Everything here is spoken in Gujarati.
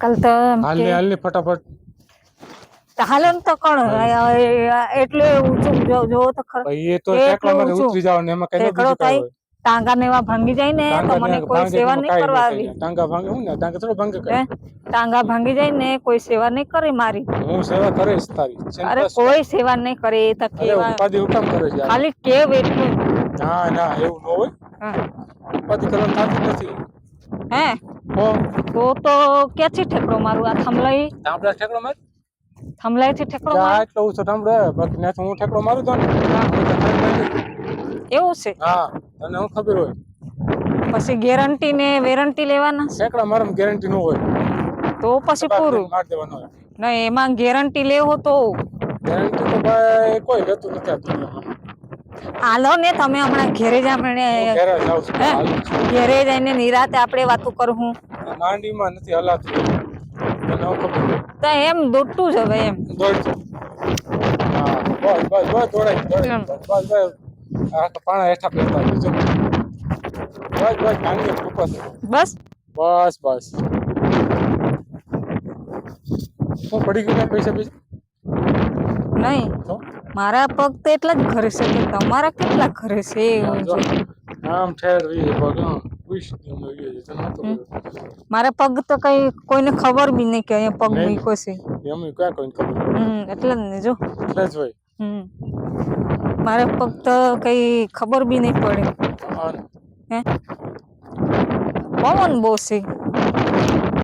કાલ તો હાલે હાલ ફટાફટ. હાલે તો કોણ એટલે ઊંચું જો જો તો ખરો. એ તો ટેકલા માં ઉતરી જાવ ને એમાં કઈ બીજું થાય ટાંગા ને એવા ભાંગી જાય ને તો મને કોઈ સેવા નહીં કરવા આવી. ટાંગા ભાંગે હું ને ટાંગા થોડો ભાંગે કરે. ટાંગા ભાંગી જાય ને કોઈ સેવા નહીં કરે મારી. હું સેવા કરીશ તારી. અરે કોઈ સેવા નહીં કરે એ તો કેવા ઉપાધિ હુકામ કરે છે ખાલી કેવ એટલું. ના ના એવું ન હોય. ઉપાધિ કરવાનું થતું નથી. હે? હો તો તો ક્યાંથી ઠેકડો મારું? આ થમલાઈ થાંભલા ઠેકડો માર? થમલાઈ થી ઠેકડો આ મારું? એટલો ઊંચો ટાંબડો હે, બાકી ત્યાંથી હું ઠેકડો મારું તો એવું છે? હા તને હું ખબર હોય? પછી ગેરંટી ને વેરંટી લેવાના? ઠેકડા મારમ ગેરંટી ન હોય. તો પછી પૂરું. માર દેવાનો હોય. નહીં એમાં ગેરંટી લેવો તો. ગેરંટી તો ભાઈ કોઈ લેતું નથી આ દુનિયામાં. હાલો ને તમે હમણાં ઘેરે જ આપણે ઘરે જઈને નિરાતે આપણે વાતો કરું માંડીમાં નથી હલાતું. તો એમ દોડતું છે ભાઈ એમ. બસ બસ બસ દોડાય બસ બસ બસ. આ પાણા હેઠા ફેરતા બસ બસ બસ. બસ બસ. હું પડી ગયું પૈસા પૈસા નહીં. મારા પગ તો એટલા જ ઘરે છે કે તમારા કેટલા ઘરે છે. આમ ઠેરવી પગ. મારા પગ તો કઈ કોઈને ખબર બી નહીં કે અહીંયા પગ. મૂક્યો છે. એમ ક્યાં કોઈને ખબર? હમ એટલે જ ને જો. એટલે જ હોય. હમ. મારા પગ તો કઈ ખબર બી નહીં પડે. હે? પવન બહુ છે.